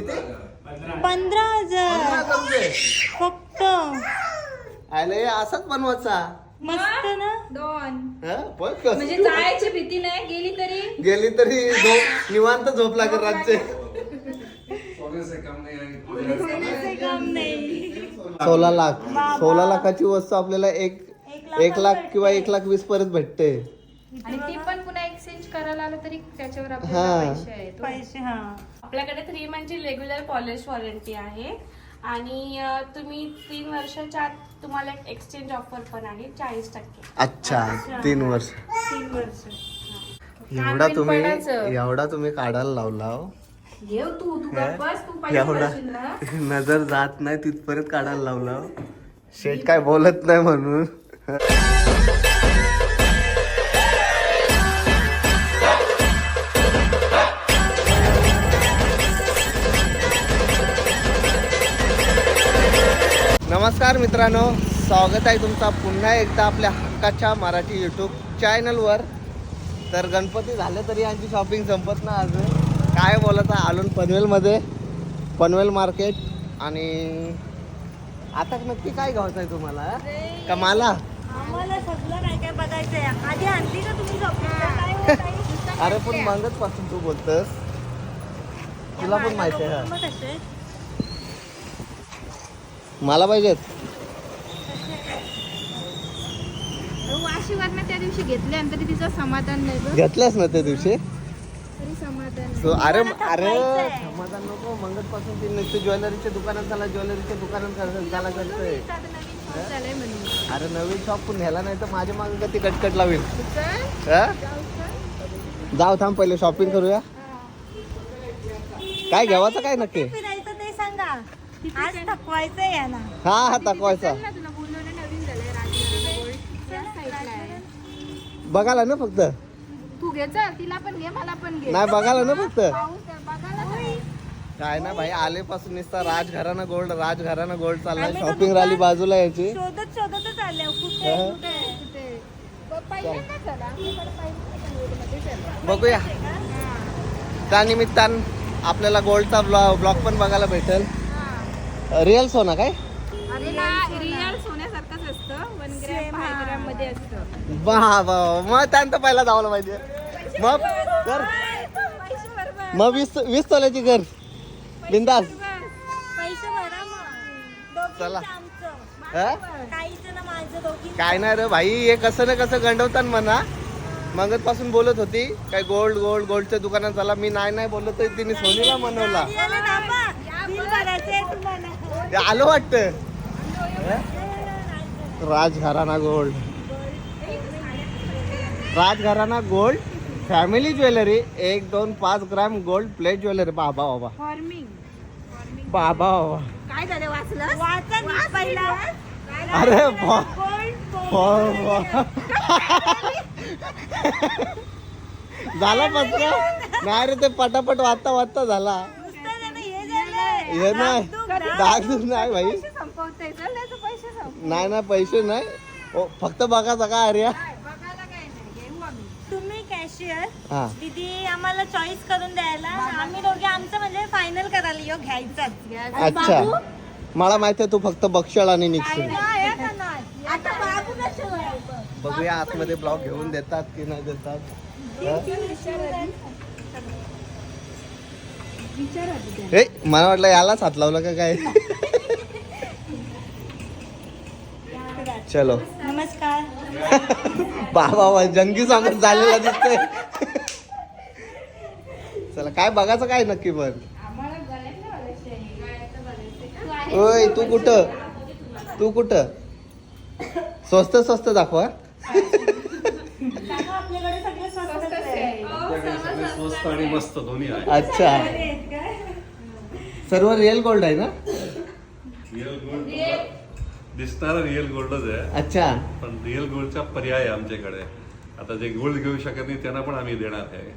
किती? पंधरा हजार. फक्त. आयला हे असाच बनवायचा. मस्त ना? दोन. हा, बघ कसं. म्हणजे जायची भीती नाही गेली तरी? गेली तरी झोप निवांत झोप लागेल रातचे. सोने से कम नहीं आएंगे कोणाचं काम नाही सोळा लाख. सोळा लाखाची वस्तू आपल्याला एक एक एक लाख किंवा एक लाख वीस परत भेटते. आणि ती पण पुन्हा करायला आलं तरी त्याच्यावर हा. आपल्याला पैसे आहेत पैसे हा आपल्याकडे थ्री मंथची रेग्युलर पॉलिश वॉरंटी आहे आणि अ, तुम्ही तीन वर्षाच्या आत तुम्हाला एक एक्सचेंज ऑफर पण आहे चाळीस टक्के अच्छा तीन वर्ष तीन वर्ष एवढा तुम्ही पडायचं. एवढा तुम्ही काढायला लावला हो. घेऊ तू तू? बस तू पैसे एवढा भरशील ना नजर जात नाही तिथपर्यंत काढायला लावला हो. शेठ काय बोलत नाही म्हणून नमस्कार मित्रांनो स्वागत आहे तुमचा पुन्हा एकदा आपल्या हक्काच्या मराठी यूट्यूब चॅनलवर तर गणपती झाले तरी यांची शॉपिंग संपत ना अजून. काय बोलत आहे आलून पनवेलमध्ये. पनवेल मार्केट आणि आता नक्की काय घ्यायचं आहे तुम्हाला? का मला? अरे पण मागत पासून तू बोलतस. तुला पण माहिती आहे. मला पाहिजेत. वाशीवरनं त्या दिवशी घेतले आणि तरी तिचं समाधान नाही ना त्या दिवशी. तरी समाधान So, अरे अरे. समाधान नको. मंगत पासून ती नुसतं ज्वेलरीच्या दुकानात झाला ज्वेलरीच्या दुकानात झाला करतोय. आता नवीन शॉप झालंय म्हणून. अरे नवीन शॉप पण न्यायला नाही तर माझ्या मागे कधी कटकट लावेल? चल, हा? जाऊ चल. जाऊ थांब पहिले शॉपिंग करूया. काय घ्यावाचं काय नक्की? ते आज थकवायचंय या ना हा हा तकवायचा आहे बघायला ना फक्त. तू घे चल तिला पण घे मला पण घे. नाही बघायला ना फक्त. पाऊस आहे, बघायला काय? काय ना भाई आलेपासून नुसता राजघराणा गोल्ड राजघराणा गोल्ड चाललाय. आम्ही तर शॉपिंग राहिली दुकान- बाजूला याची. शोधत शोधतच आले कुठे हा. कुठे कुठे? ब- पहिल्यांदा चला. आपल्याकडे पहिल्यांदा गोल्डमध्ये चल. बघूया. त्यानिमित्तान आपल्याला गोल्डचा ब्लॉग ब्लॉग पण बघायला भेटेल. रिअल सोना काय? अरे ना रिअल सोन्यासारखंच असतं वन ग्रॅम Same, फाय. ग्रॅममध्ये असतं. बा बा मग त्यानंतर पहिला जावलं पाहिजे मग कर. पैसे बरोबर मग वीस वीस तोल्याची कर. बिंदास. पैसे भरा मग. चला. दोघींचं आमचं. हा? काहीच ना माझं दोघी काय नाही रे भाई हे कसं ना कसं गंडवतात म्हणा. मगत पासून बोलत होती काय गोल्ड गोल्ड गोल्डच्या दुकानात चला. मी नाही नाही बोलत तर तिने सोनीला तुम्हाला ते आलो वाटतं. Rajgharana gold. Rajgharana gold family jewellery एक दोन पाच ग्राम गोल्ड प्लेट ज्वेलरी. बाबा बाबा. फॉर्मिंग बाबा बाबा. काय झालं वाचलं पहिला. अरे बा गोल्ड बा- झाला पत्रा? नाही रे ते पटापट वाचता वाचता झाला. हे नाही. डाग नाही भाई. पैसे संपवते. चल नाही पैसे ना पैसे नाही. ओ, फक्त बघा सगळा अर्या बघायला काय नाही. घेऊ आम्ही. तुम्ही कॅशियर हा. दीदी आम्हाला चॉईस करून द्यायला. आम्ही दोघे आमचं म्हणजे फायनल करायला यो घ्यायचाच. अच्छा. मला माहिती आहे तू फक्त बक्षळ आणि निघशील. नाही, आता नाही. आता बाबू कशाला बघूया आतमध्ये ब्लॉग घेऊन देतात की नाही देतात. हा? हे मला वाटलं यालाच हात लावलं का काय? चलो. नमस्कार. बाबा वा, जंगी सांगत झालेला दिसतोय. चला काय बघायचं काय नक्की पण? ओय तू कुठं? तू कुठं? स्वस्त स्वस्त दाखवा काका, आपल्याकडे सगळे स्वस्तच आहे. आपल्याकडे सगळे स्वस्त आणि मस्त दोन्ही आहे. अच्छा? सर्व रिअल गोल्ड आहे ना? रिअल गोल्ड दिसणारा रिअल गोल्डच आहे. अच्छा. पण रिअल गोल्डचा पर्याय आहे आमच्याकडे. आता जे गोल्ड घेऊ शकत नाही त्यांना पण आम्ही देणार आहे.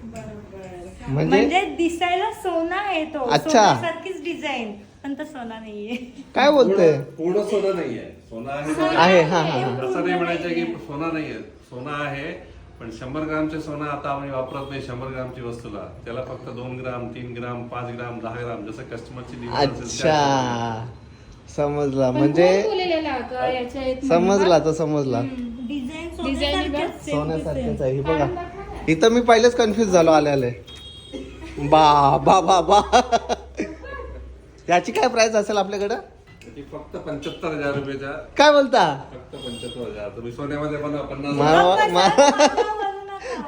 म्हणजे? म्हणजे दिसायला सोना आहे तो अच्छा. सारखीच डिझाईन पण तो सोना नाहीये. काय बोलते पूर्ण सोनं नाहीये. सोनं आहे आहे हा हा हा. असं नाही म्हणायचं की सोना नाहीये. सोना आहे. पण शंभर ग्रामचे सोनं आता आम्ही वापरत नाही शंभर ग्रामची वस्तूला. त्याला फक्त दोन ग्राम तीन ग्राम पाच ग्राम दहा ग्राम जसं कस्टमरची अच्छा. समजला. म्हणजे समजला तो समजला. सोन्यासारखेच आहे. ही बघा. इथं मी पहिलेच कन्फ्युज झालो आले आले. बा बा बा. बा याची काय प्राइस असेल आपल्याकडं? त्याची फक्त पंच्याहत्तर हजार रुपयाच्या काय बोलता? फक्त पंच्याहत्तर हजार. तुम्ही सोन्यामध्ये पण पन्नास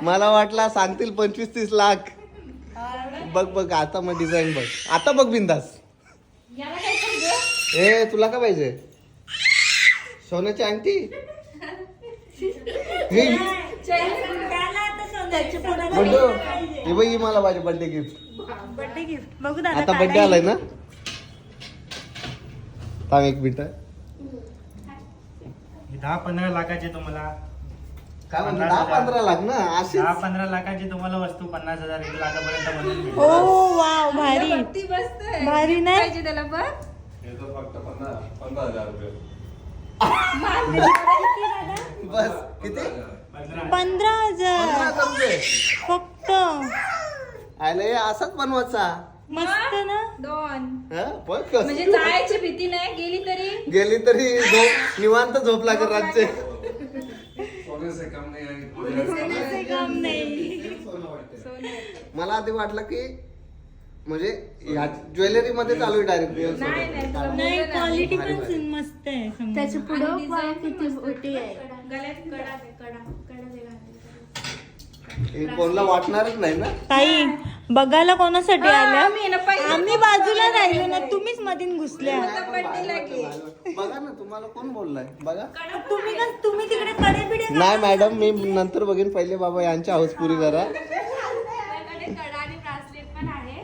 मला वाटला सांगतील पंचवीस तीस लाख. बघ बघ आता मग डिझाईन बघ. आता बघ बिंदास. याला काय सांगू? ए तुला काय पाहिजे? सोन्याची अंगठी? हे बंडू हे बघ ही मला पाहिजे बर्थडे गिफ्ट बर्थडे गिफ्ट बघू दादा आता काय बर्थडे आलाय ना? थांब एक मिनिट. ही दहा पंधरा लाखाची तुम्हाला काय म्हणतो दहा पंधरा लाख ना? असे दहा पंधरा लाखाची तुम्हाला वस्तू पन्नास हजार एक लाखापर्यंत बनवून मिळेल. ओ वाव भारी. ती बसतंय. भारी नाही? पाहिजे त्याला बघ. हे तर फक्त पन्नास पंधरा हजार रुपये. बस किती? पंधरा. पंधरा हजार. फक्त. आयला हे असाच बनवायचा. मस्त ना? दोन. हं? बघ कसं. म्हणजे जायची भीती नाही? गेली तरी? गेली तरी झोप निवांत झोप लागेल रातचे. सोने से कम नाही आणि पूजा काम नाही. मला आधी वाटलं की म्हणजे ह्या ज्वेलरी मध्ये चालू आहे नाही, नाही, डायरेक्ट नाही. क्वालिटी पण मस्त आहे समजा. त्याच्या पुढं किती मोठी आहे. गळ्यात कडा दे, कडा कडा दे. कोणला वाटणारच नाही ना? ताई बघायला कोणासाठी हा, आल्या? आम्ही ना पहिलं आम्ही बाजूला राहिलो ना तुम्हीच मधीन घुसल्या. बघा ना तुम्हाला कोण बोललाय? बघा. तुम्ही का तुम्ही तिकडे कडे पिढे नाही मॅडम मी नंतर बघेन. पहिले बाबा यांची हाऊस पुरी करा आपल्याकडे कडा आणि ब्रासलेट पण आहे.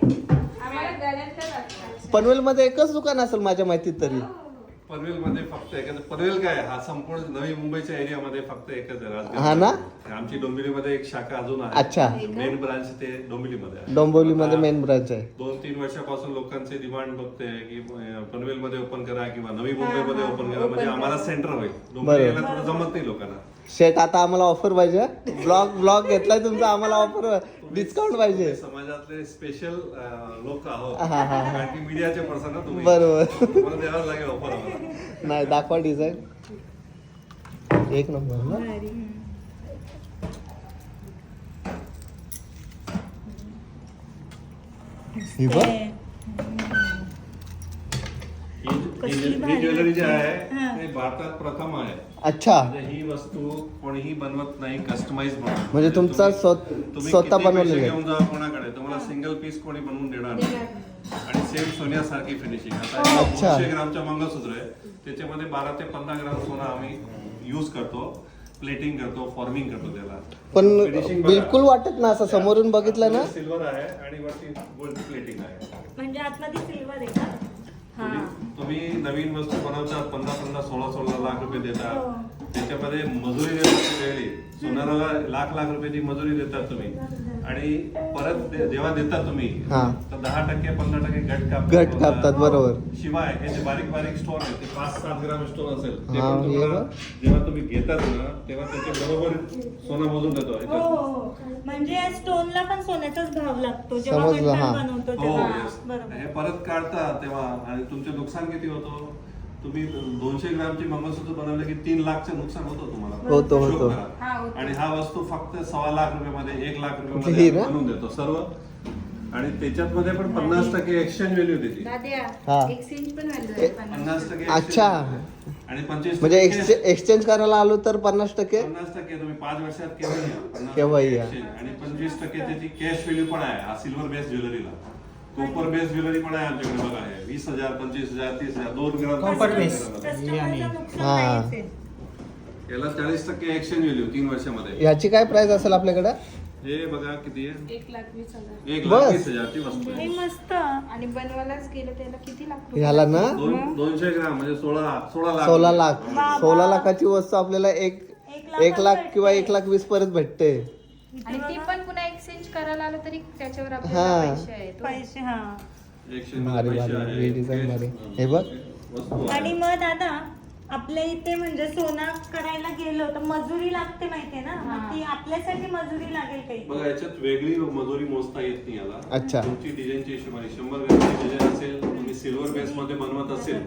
आम्हाला गळ्यातलं लागतं पनवेल मध्ये एकच दुकान असेल माझ्या माहितीत तरी. पनवेल मध्ये फक्त एकच पनवेल काय? हा संपूर्ण नवी मुंबईच्या एरियामध्ये फक्त एकच आहे राजगड. हा ना? आमची डोंबिवलीमध्ये एक शाखा अजून अच्छा. आहे मेन ब्रांच ते डोंबिवलीमध्ये आहे. डोंबिवलीमध्ये आता मेन ब्रांच आहे. दोन तीन वर्षापासून लोकांचे डिमांड बघते की पनवेल मध्ये ओपन करा किंवा नवी मुंबईमध्ये ओपन करा म्हणजे आम्हाला सेंटर होईल डोंबिवलीला थोडं जमत नाही लोकांना. शेट आता आम्हाला ऑफर पाहिजे. ब्लॉग ब्लॉग घेतलाय तुमचा आम्हाला ऑफर डिस्काउंट पाहिजे. समाजातले स्पेशल लोक आहोत. मीडियाचे पर्सन ना तुम्ही. बरोबर. ऑफर नाही दाखवा डिझाईन एक नंबर ना ही बघ. ज्वेलरी जी आहे ते भारतात प्रथम आहे. अच्छा. म्हणजे ही वस्तू कोणीही बनवत नाही कस्टमाइज बनवत म्हणजे तुमचा तुम्ही स्वतः किती पैसे बनवलेलं. आहे. घेऊन जा कोणाकडे? तुम्हाला सिंगल पीस कोणी बनवून देणार नाही. आणि सेम सोन्यासारखी फिनिशिंग आता अच्छा. दोनशे ग्रामचं मंगळसूत्र आहे. त्याच्यामध्ये बारा ते पंधरा ग्राम सोनं आम्ही युज करतो प्लेटिंग करतो फॉर्मिंग करतो त्याला. पण Finishing बघा. बिलकुल वाटत ना असं. समोरून बघितलं ना? सिल्वर आहे आणि वरती गोल्ड प्लेटिंग आहे. म्हणजे आतमध्ये सिल्वर आहे का? तुम्ही- तुम्ही नवीन वस्तू बनवतात पंधरा पंधरा सोळा सोळा लाख रुपये हो. देतात त्याच्यामध्ये मजुरी देतात वेळी सोनाराला लाख लाख रुपयाची मजुरी देतात तुम्ही आणि परत जेव्हा देतात तुम्ही हा. तर दहा टक्के पंधरा टक्के घट कापतात घट कापतात, बरोबर. शिवाय हे जे बारीक बारीक स्टोन आहे ते पाच सात ग्राम स्टोन असेल ते हा, पण हे तुम्हाला बघ. जेव्हा तुम्ही घेतात ना तेव्हा त्याच्या बरोबर सोनं मोजून देतो हो. हो म्हणजे स्टोनला पण सोन्याचाच भाव लागतो जेव्हा हा. बनवतो हो तेव्हा. बरोबर हे परत काढता तेव्हा आणि तुमचे नुकसान किती होतो तुम्ही दोनशे ग्रामची मंगळसूत्र बनवले की तीन लाखचं नुकसान होतं तुम्हाला होतो, होतो. हा. आणि हा वस्तू फक्त सव्वा लाख रुपयामध्ये एक लाख ही रुपयामध्ये ना? बनवून देतो सर्व आणि त्याच्यात मध्ये पण पन्नास टक्के एक्सचेंज व्हॅल्यू देते हा. दाद्या एक्सचेंज पण व्हॅल्यू आहे पन्नास. टक्के अच्छा. आणि पंचवीस म्हणजे टक्के एक्सचेंज करायला आलो तर पन्नास टक्के पन्नास टक्के तुम्ही पाच वर्षात केव्हा या पन्नास केव्हाही टक्के या. exchange. आणि पंचवीस टक्के त्याची कॅश व्हॅल्यू पण आहे हा सिल्वर बेस ज्वेलरीला कॉपर बेस ज्वेलरी पण आहे आमच्याकडे बघा हे. वीस हजार पंचवीस हजार तीस हजार दोन ग्राम हा. आहे. याला चाळीस टक्के एक्सचेंज व्हॅल्यू तीन वर्षामध्ये. ह्याची काय प्राइस असेल आपल्याकडे? हे बघा किती आहे? एक लाख वीस हजार. एक लाख बस. वीस हजारची वस्तू हे आहे मस्त. आणि बनवायलाच गेलं त्याला किती लाख ह्याला ना? दोन दोनशे ग्राम म्हणजे सोळा सोळा लाख. सोळा लाख. सोळा लाखाची वस्तू आपल्याला एक एक लाख किंवा. एक लाख वीस परत भेटते. आणि ती पण पुन्हा एक्सचेंज करायला आलं तरी त्याच्यावर हा. आपल्याला पैसे आहेत. पैसे हा. भारी भारी भारी हे बघ. आणि मग दादा आपल्या इथे म्हणजे सोना करायला गेलो तर मजुरी लागते माहितीये ना? मग ती आपल्यासाठी मजुरी लागेल काही? बघा याच्यात वेगळी मजुरी मोजता येत नाही याला. अच्छा. तुमची डिझाईनच्या हिशोबाने. शंभर ग्रॅमची डिझाईन असेल तुम्ही सिल्वर बेस मध्ये बनवत असेल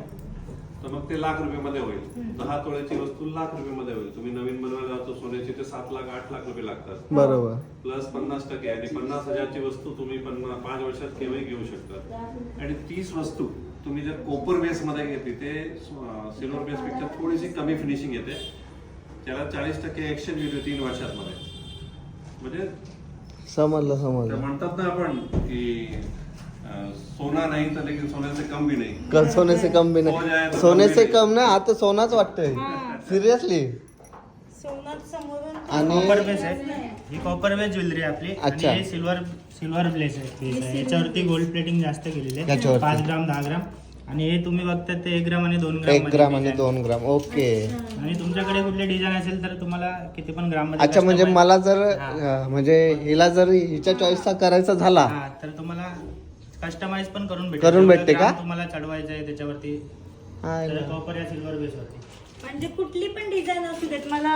तर मग ते लाख रुपये मध्ये होईल दहा तोळ्याची वस्तू लाख रुपये मध्ये होईल. तुम्ही नवीन बनवायला जातो सोन्याची ते सात लाख आठ लाख रुपये लागतात. बरोबर. प्लस पन्नास टक्के. आणि पन्नास हजारची वस्तू तुम्ही पन्नास पाच वर्षात केव्हाही घेऊ शकता. आणि तीच वस्तू तुम्ही जर कोपर बेस मध्ये घेतली ते सिल्वर बेस पेक्षा थोडीशी कमी फिनिशिंग येते. त्याला चाळीस टक्के एक्सचेंज येते तीन वर्षात मध्ये. म्हणजे समजलं समजलं. म्हणतात ना आपण की सोना नाही तर लेकिन सोन्याचे कम भी नाही. कल सोने से कम भी हो नाही. सोने कम से भी कम ना आता सोनाच वाटतंय. सिरियसली सोनं समोरून आणि कॉपर बेस आहे. ही कॉपर बेस ज्वेलरी आहे आपली. अच्छा. आणि हे सिल्वर सिल्वर ब्लेस आहे. piece आहे. याच्यावरती गोल्ड प्लेटिंग जास्त केलेली आहे. याच्यावरती. पाच ग्राम दहा ग्राम. आणि हे तुम्ही बघता ते एक ग्राम आणि दोन ग्राम एक मध्ये ग्राम आणि design. दोन ग्राम. ओके. आणि तुमच्याकडे कुठले डिझाईन असेल तर तुम्हाला किती पण ग्राममध्ये अच्छा म्हणजे मला जर हा. अं, म्हणजे हिला जर हिच्या चॉईसचा करायचा झाला हा तर तुम्हाला कस्टमाइज पण करून भेटेल. करून भेटते का? ग्राम तुम्हाला चढवायचं आहे त्याच्यावरती हाय तर ना. कॉपर या सिल्वर बेस वरती. म्हणजे कुठली पण डिझाईन असू देत मला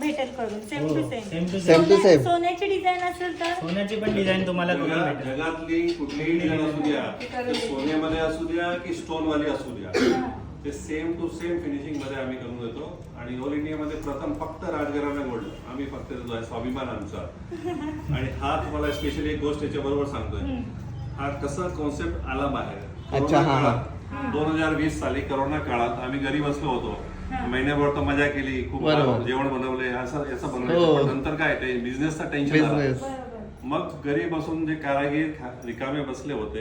भेटेल करून. Same to same same to same. सोन्याची डिझाईन असेल तर? सोन्याची पण डिझाईन तुम्हाला करून जगा- भेटेल. जगातली कुठलीही डिझाईन असू द्या ते सोन्यामध्ये असू द्या की स्टोन वाली असू द्या ते सेम टू सेम फिनिशिंगमध्ये आम्ही करून देतो. आणि ऑल इंडियामध्ये प्रथम फक्त राजघराणा गोल्ड आम्ही फक्त देतो आहे, स्वाभिमान आमचा आणि हा तुम्हाला स्पेशली एक गोष्ट याच्या बरोबर सांगतोय. हा कसा कॉन्सेप्ट आला बाहेर? अच्छा, हा, हा. दोन हजार वीस साली करोना काळात आम्ही घरी बसलो होतो. महिन्याभर तर मजा केली खूप बरोबर. जेवण बनवले असं याचं हो. बनवायचं पण नंतर काय ते बिझनेसचा टेन्शन आला. बिझनेस मग घरी बसून जे कारागीर खा- रिकामे बसले होते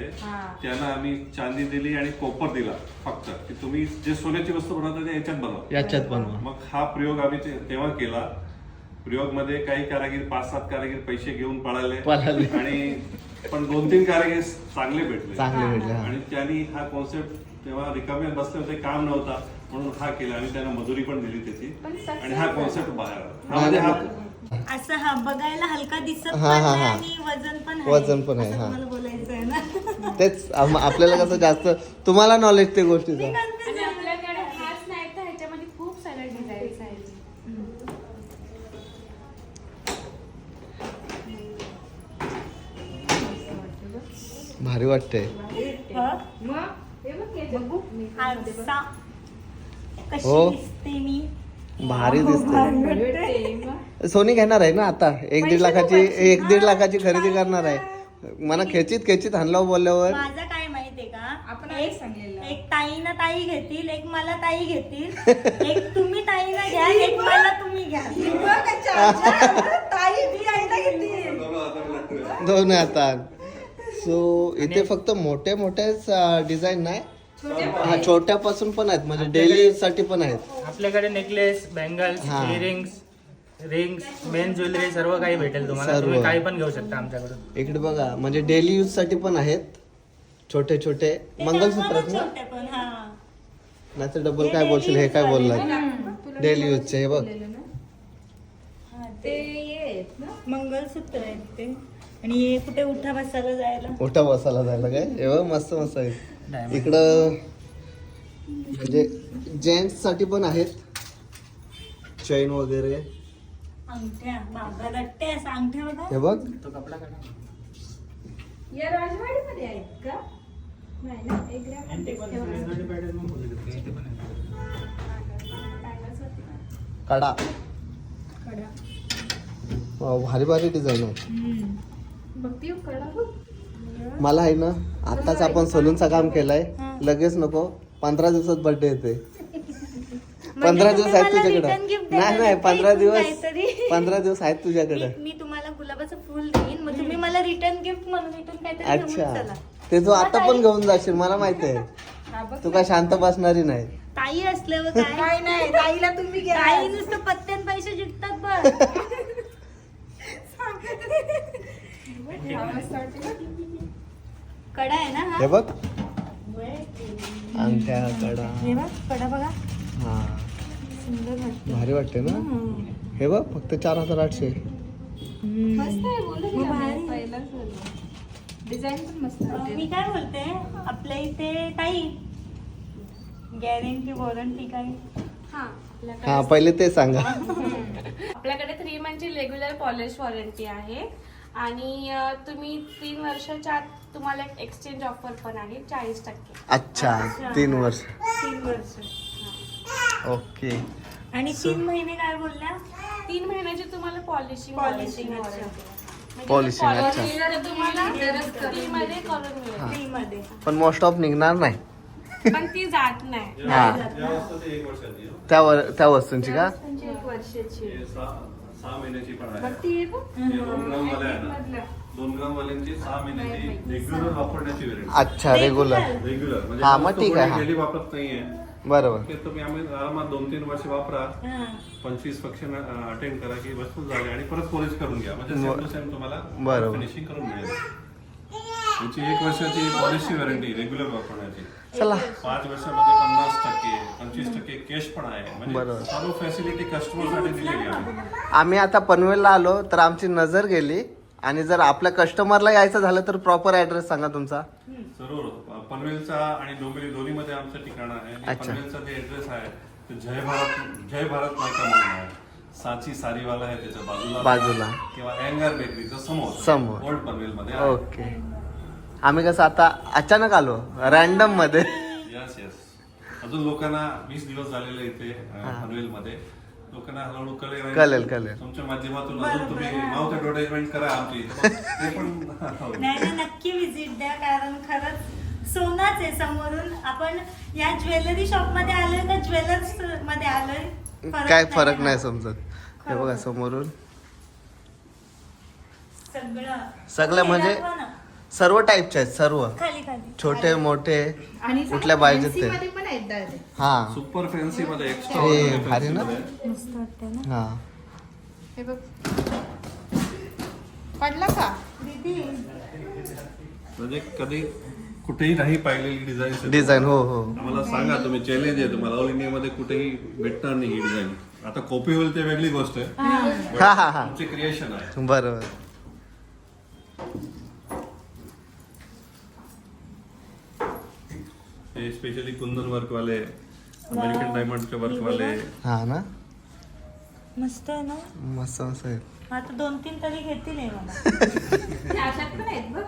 त्यांना आम्ही चांदी दिली आणि कोपर दिला फक्त. की तुम्ही जे सोन्याची वस्तू बनवता ते याच्यात बनवा. याच्यात बनवा. मग हा प्रयोग आम्ही ते- तेव्हा केला. प्रयोगमध्ये काही कारागीर पाच सात कारागीर पैसे घेऊन पळाले पळाले. आणि पण दोन तीन कारागीर चांगले भेटले चांगले भेटले, हा. आणि त्यांनी हा कॉन्सेप्ट तेव्हा रिकामे बसले होते काम नव्हता म्हणून हा केला आम्ही त्यांना मजुरी पण दिली त्याची आणि हा कॉन्सेप्ट बाहेर आला. हा म्हणजे हा असं हा बघायला हलका दिसत पण हा, हा, नाही हा. आणि वजन पण आहे. वजन पण आहे, असं हा. तुम्हाला बोलायचं आहे ना तेच आम- आपल्याला कसं जास्त तुम्हाला नॉलेज ते गोष्टीचं आणि आपल्याकडे हाच नाही तर ह्याच्यामध्ये खूप साऱ्या डिझाईन्स आहेत भारी वाटतंय. हं? कशी हो. दिसते भारी भारी. सोनी घेणार आहे ना आता? एक दीड लाखाची एक दीड लाखाची खरेदी करणार आहे. मला खेचित खेचित हाणला बोलल्यावर. माझं काय माहितीये का? आपण एक. एक ताईना ताई घेतील एक मला ताई घेतील. एक तुम्ही ताईना घ्या एक मला तुम्ही घ्या. ताई मी आईला घेतली. दोन हातात सो इथे फक्त मोठे मोठेच डिझाईन नाही. हा छोट्यापासून पण आहेत म्हणजे डेली साठी पण आहेत. आपल्याकडे नेकलेस बँगल्स हा. इयरिंग्स रिंग्स मेन ज्वेलरी सर्व काही भेटेल तुम्हाला. सर्व. तुम्ही काही पण घेऊ शकता आमच्याकडून. इकडे बघा म्हणजे डेली यूजसाठी पण आहेत. छोटे छोटे. मंगलसूत्र ना ना? छोटे पण हा. नाहीतर डबल काय बोलशील हे काय बोललाय? डेली यूजचे हे बघ. हा, ते ते ये आहेत ना. मंगलसूत्र आहेत ते. आणि हे कुठे उठा बसायला जायला? मोठा बसायला जायला काय? हे बघ मस्त मस्त आहे. इकडं म्हणजे जेंट्ससाठी पण आहेत. चैन वगैरे. अंगठ्या बाबा रट्टे असं अंगठ्या बघा. हे बघ. तो कपडा काढा या राजवाडीमध्ये आहेत का? नाही ना एक. कडा. कडा. भारी भारी डिझाईन आहे. हो, बघ. मला आहे ना आताच आपण सलूनचं काम केलंय. हा. लगेच नको पंधरा दिवसात बर्थडे येते. म्हणजे पंधरा दिवस आहेत तुझ्याकडे. नाही नाही पंधरा दिवस? पंधरा दिवस आहेत तुझ्याकडे. मी तुम्हाला गुलाबाचं फुल देईन. मग तुम्ही मला रिटर्न गिफ्ट म्हणून काहीतरी अच्छा. ते तू आता पण घेऊन जाशील मला माहिती आहे. हा तू काय शांत बसणारी नाही. ताई असल्यावर काय? नाही ताईला तुम्ही ताई नुसतं पत्त्यान पैसे जिंकतात हा, ना? कडा आहे ना हा? बघ. अंगठ्या कडा. हे बघ कडा बघा. हा. सुंदर वाटतं. भारी वाटते ना? हे बघ फक्त चार हजार आठशे. मस्त आहे बोलू. पहिलाच बोलू. डिझाईन पण मस्त वाटते मी काय बोलते? आपल्या इथे ताई. गॅरंटी वॉरंटी काय? हा आपल्याकडे हा पहिले ते सांगा. आपल्याकडे थ्री मंथची रेग्युलर पॉलिश वॉरंटी आहे. आणि तुम्ही तीन वर्षाच्या आत तुम्हाला एक एक्सचेंज ऑफर पण आहे चाळीस टक्के. अच्छा तीन वर्ष. तीन वर्ष ओके. आणि तीन महिने काय बोलल्या? तीन महिन्याची तुम्हाला पॉलिशिंग Polishing, अच्छा. तुम्हाला मध्ये. करून मिळेल. फ्री मध्ये. पण मोस्ट ऑफ निघणार नाही. पण ती जात नाही. हा. हो. त्या वर- त्या वस्तूंची का? एक वर्षाची. सहा महिन्याची पण आहे. हे दोन ग्राम वाले आहे ना. दोन ग्राम वाल्यांची सहा महिन्याची रेग्युलर वापरण्याची वेळ अच्छा रेग्युलर रेग्युलर म्हणजे हा, मग ठीक आहे, हा. डेली वापरत नाहीये. बरोबर. ते तुम्ही आम्ही आरामात दोन तीन वर्ष वापरा. हा. पंचवीस फंक्शन अटेंड करा की वस्तू झाली आणि परत पॉलिश करून घ्या. म्हणजे सेम टू सेम तुम्हाला बरोबर. फिनिशिंग करून मिळेल. तुमची एक वर्षाची पॉलिशची वॉरंटी रेग्युलर वापरण्याची. चला पाच वर्षामध्ये पन्नास टक्के पंचवीस टक्के कॅश पण आहे. म्हणजे सर्व फॅसिलिटी कस्टमरसाठी दिलेली आहे आम्ही आता पनवेलला आलो तर आमची नजर गेली आणि जर आपल्या कस्टमरला यायचं झालं तर प्रॉपर ऍड्रेस सांगा तुमचा जरूर पनवेलचा आणि डोंबिवली दोन्ही मध्ये आमचं ठिकाण आहे अच्छा. पनवेलचा जे ऍड्रेस आहे ते जय भारत जय भारत नायका म्हणून आहे साची सारीवाला आहे त्याच्या बाजूला बाजूला. किंवा अँगर बेकरीच्या समोर समोर. ओल्ड पनवेल मध्ये. ओके आम्ही कसं आता अचानक आलो रॅन्डममध्ये. यस यस अजून लोकांना वीस दिवस झालेले इथे पनवेल मध्ये लोकांना हळूहळू कळेल कळेल, कळेल. तुमच्या माध्यमातून अजून तुम्ही माउथ ऍडव्हर्टाइजमेंट करा आमची. ते पण नाही नाही नक्की विजिट द्या कारण खरंच सोनाच आहे समोरून. आपण या ज्वेलरी शॉपमध्ये आलोय का ज्वेलर्समध्ये आलोय? काय फरक. नाही समजत. हे बघा समोरून. सगळं. सगळं म्हणजे. सर्व टाईपचे आहेत सर्व. खाली खाली. छोटे मोठे आणि कुठल्या पाहिजेत ते? fancy मध्ये पण आहेत दादे. हा. सुपर फॅन्सी मध्ये एक्स्ट्रा हे भारी ना? मस्त वाटतंय ना? हा. हे बघ. पडला का? दीदी. म्हणजे कधी कुठेही नाही पाहिलेली डिझाईन डिझाईन हो हो. आम्हाला सांगा तुम्ही चॅलेंज आहे. तुम्हाला ऑल इंडियामध्ये कुठेही भेटणार नाही ही डिझाईन आता कॉपी होईल ते वेगळी गोष्ट आहे. हा. हा हा तुमचे क्रिएशन आहे. बरोबर. हे स्पेशली कुंदन वर्क वाले अमेरिकन डायमंडचे वर्क वाले हा ना? मस्त आहे ना? मस्त मस्त आहेत आता दोन तीन तरी घेतील हे मला. अशात पण आहेत बघ.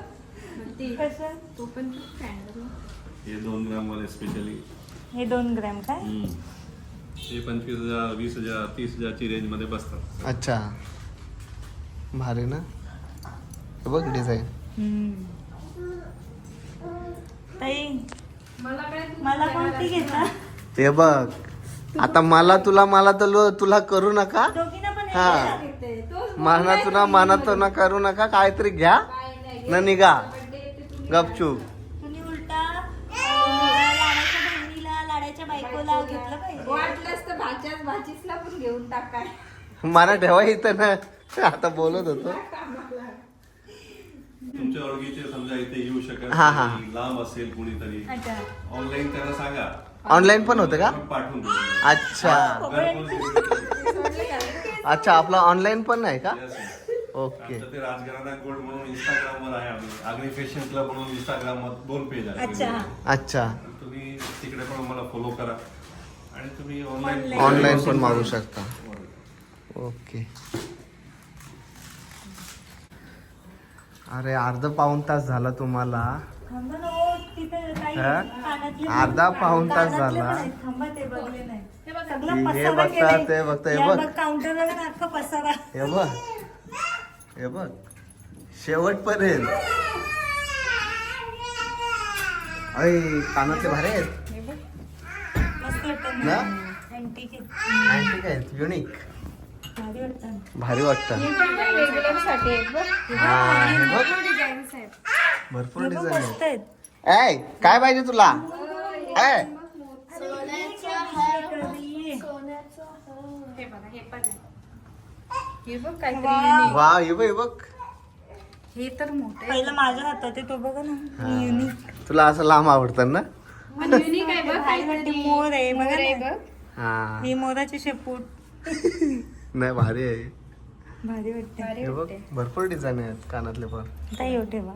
ती कसं तो पण खूप. हे दोन ग्राम वाले स्पेशली हे दोन ग्रॅम काय? हे पंचवीस हजार वीस हजार तीस हजारची रेंजमध्ये बसतात. अच्छा. भारी ना? हे बघ डिझाईन ताई मला काय मला कोणती घेता? हे बघ. आता मला तुला मला तर लो- तुला करू नका. हा. माना तुला माना ना करू नका. काहीतरी घ्या. न निघा. गपचूप. तर माना ठेवा इथं ना. आता बोलत होतो. तुमच्या ओळखीचे समजा इथे येऊ शकत हा, हा. नाही, लांब असेल कुणीतरी. अच्छा. ऑनलाईन त्यांना सांगा. ऑनलाईन पण होतं का? आपण पाठवून देऊ. अच्छा. घरपोच अच्छा आपला ऑनलाईन पण नाही का? Yes, yes. ओके आमचं ते राजघराणा गोल्ड म्हणून इंस्टाग्राम वर आहे आम्ही. आग्री फॅशन क्लब म्हणून इंस्टाग्राम वर दोन पेज आहेत. अच्छा. अच्छा. तुम्ही तिकडे पण मला फॉलो करा. आणि तुम्ही ऑनलाईन Online. ऑनलाईन पण मागू शकता. ओके अरे अर्ध पाऊन तास झाला तुम्हाला थांबा ना, तिथं काही? कानातले अर्धा पाऊण तास झाला. पण आहेत. थांबा ते बघले नाही सगळं हे पसारा बघता, केलाय. ते बघता, हे या बघ. हे बघ हे बघ शेवटपर्यंत अय कानातले भारी आहेत हे ना? युनिक भारी वाटतं. भरपूर हे डिझाईन मस्त आहेत. आहेत. ऐ काय पाहिजे तुला? ऐ. हे बघा हे पण आहे. हे बघ काहीतरी वा. हे बघ हे बघ. हे तर मोठे पहिलं माझ्या हातात तो बघा ना. युनिक तुला असं लांब आवडतं ना? पण युनिक आहे बघ मोर आहे हा. ही मोराची शेपूट नाही भारी आहे भारी वाटते हे बघ भरपूर डिझाईन आहेत कानातले पण ताई ठेवा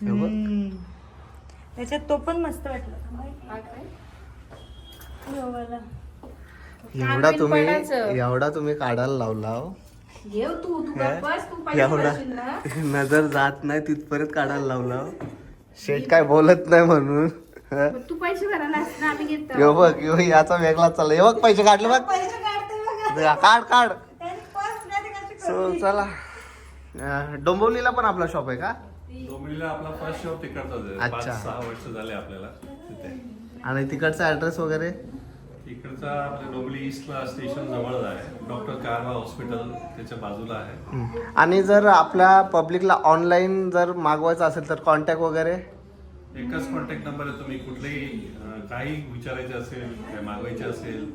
हे बघ हम्म. त्याच्यात तो पण मस्त वाटला. एवढा तुम्ही. एवढा तुम्ही काढायला लावला हो. घेऊ तू तू? बस तू पाहिजे एवढा ना. नजर जात नाही तिथपर्यंत काढायला लावला हो. शेठ काय बोलत नाही म्हणून तू पैसे भरा ना आम्ही घेतो. यो बघ यो याचा वेगळा चालला हे बघ पैसे काढले बघ. पैसे काढते बघा. काढ काढ. सो. चला. अं, डोंबिवलीला पण आपला शॉप आहे का? डोंबिवलीला आपला फर्स्ट शॉप तिकडचाच आहे. अच्छा. पाच सहा वर्ष झाले आपल्याला तिथे. आणि तिकडचा ऍड्रेस वगैरे? इकडचा आपल्या डोंबिवली ईस्टला स्टेशन जवळ आहे. डॉक्टर कारवा हॉस्पिटल त्याच्या बाजूला आहे. आणि जर आपल्या पब्लिकला ऑनलाईन जर मागवायचं असेल तर कॉन्टॅक्ट वगैरे? एकच कॉन्टॅक्ट नंबर आहे तुम्ही कुठलेही काही विचारायचे असेल काय मागवायचे असेल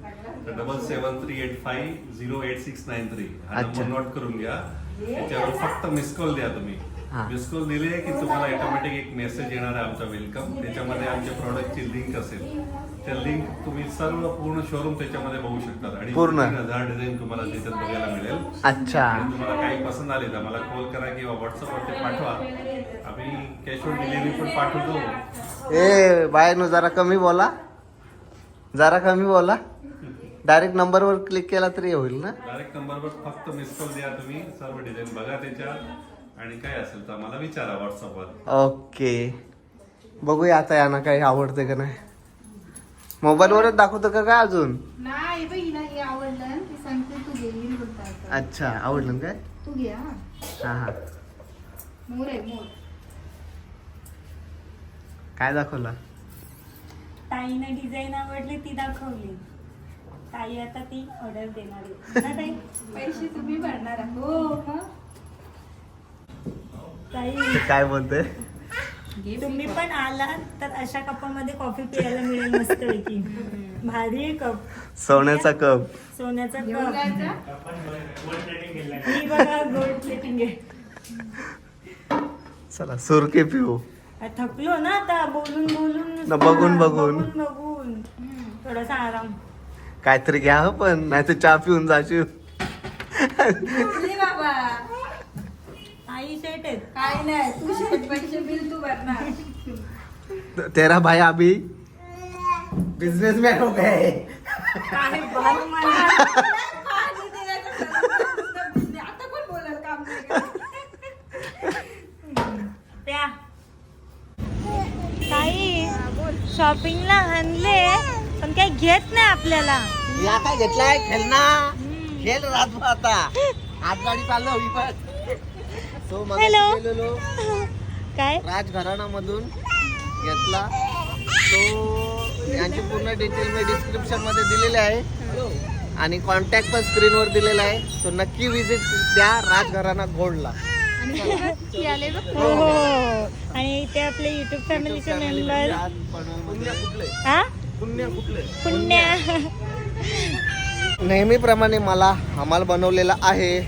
तर double seven three eight five zero eight six nine three हा. नंबर नोट करून घ्या. त्याच्यावर फक्त मिस कॉल द्या तुम्ही. मिस कॉल दिले की तुम्हाला ऑटोमॅटिक एक मेसेज येणार आहे आमचा वेलकम त्याच्यामध्ये आमच्या प्रॉडक्टची लिंक असेल. त्या लिंक तुम्ही सर्व पूर्ण शोरूम त्याच्यामध्ये बघू शकता आणि पूर्ण? तीन हजार डिझाईन तुम्हाला त्याच्यात बघायला मिळेल. अच्छा. आणि तुम्हाला काही पसंत आले तर मला कॉल करा किंवा व्हॉट्सअपवरती पाठवा. आम्ही कॅश ऑन डिलिव्हरी पण पाठवतो. ए बायनो जरा कमी बोला. जरा कमी बोला. डायरेक्ट नंबरवर क्लिक केला तरी होईल ना? डायरेक्ट नंबरवर फक्त मिस कॉल द्या तुम्ही. सर्व डिझाईन बघा त्याच्यात आणि काय असेल तर मला विचारा व्हॉट्सअपवर ओके बघूया आता यांना काही आवडते का नाही. मोबाईलवरच दाखवतो का काय अजून? नाही बाई हिला हे आवडलं. ती सांगते तू घे बोलतात अच्छा आवडलं काय? तू घे हा. हा हा. मोर आहे मोर. काय दाखवला? ताईने डिझाईन आवडली ती दाखवली. ताई आता ती ऑर्डर देणार आहे. ना ताई? पैसे तुम्ही भरणार आहात. हो मग. ताई. काय बोलते तुम्ही पण आलात तर अशा कपामध्ये कॉफी प्यायला मिळेल मस्तपैकी. भारी आहे कप सोन्याचा कप सोन्याचा कप गोल्ड प्लेटिंग केलं बघा गोल्ड प्लेटिंग आहे. चला सुरके पिऊ. थकलो ना आता बोलून बोलून बघून बघून. बघून थोडासा आराम. काहीतरी घ्या हो पण नाही तर चहा पिऊन जाशील. आई सेट आहेत. काय नाही तू शेट पैसे बिल तू भरणार. तेरा भाई अभी बिजनेसमॅन हो गए. काय बाल मला. पाणी द्यायचं ठरवलं. आता कोण बोलाल काम नाही करत. त्या. ताई शॉपिंगला आणले पण काही घेत नाही आपल्याला. या काय घेतलाय? खेळना खेळ राजू आता. आज गाडी चाललो पण. Hello. गेलेलो. काय? राजघराणामधून घेतला. तो यांची पूर्ण डिटेल मी डिस्क्रिप्शनमध्ये दिलेले आहे. आणि कॉन्टॅक्ट पण स्क्रीनवर दिलेला आहे. सो नक्की विजिट द्या राजघराणा गोल्डला आणि सगळं किती आले बघ. हो हो. आणि इथे आपले युट्यूब फॅमिलीचे मेंबर पुण्य कुठले? हा? पुण्य कुठले? पुण्या. नेहमीप्रमाणे मला हमाल बनवलेला आहे.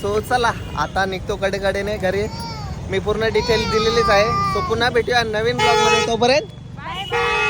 सो चला आता निघतो कडेकडेने घरी. मी पूर्ण डिटेल दिलेलीच आहे. सो पुन्हा भेटूया नवीन ब्लॉगमध्ये तोपर्यंत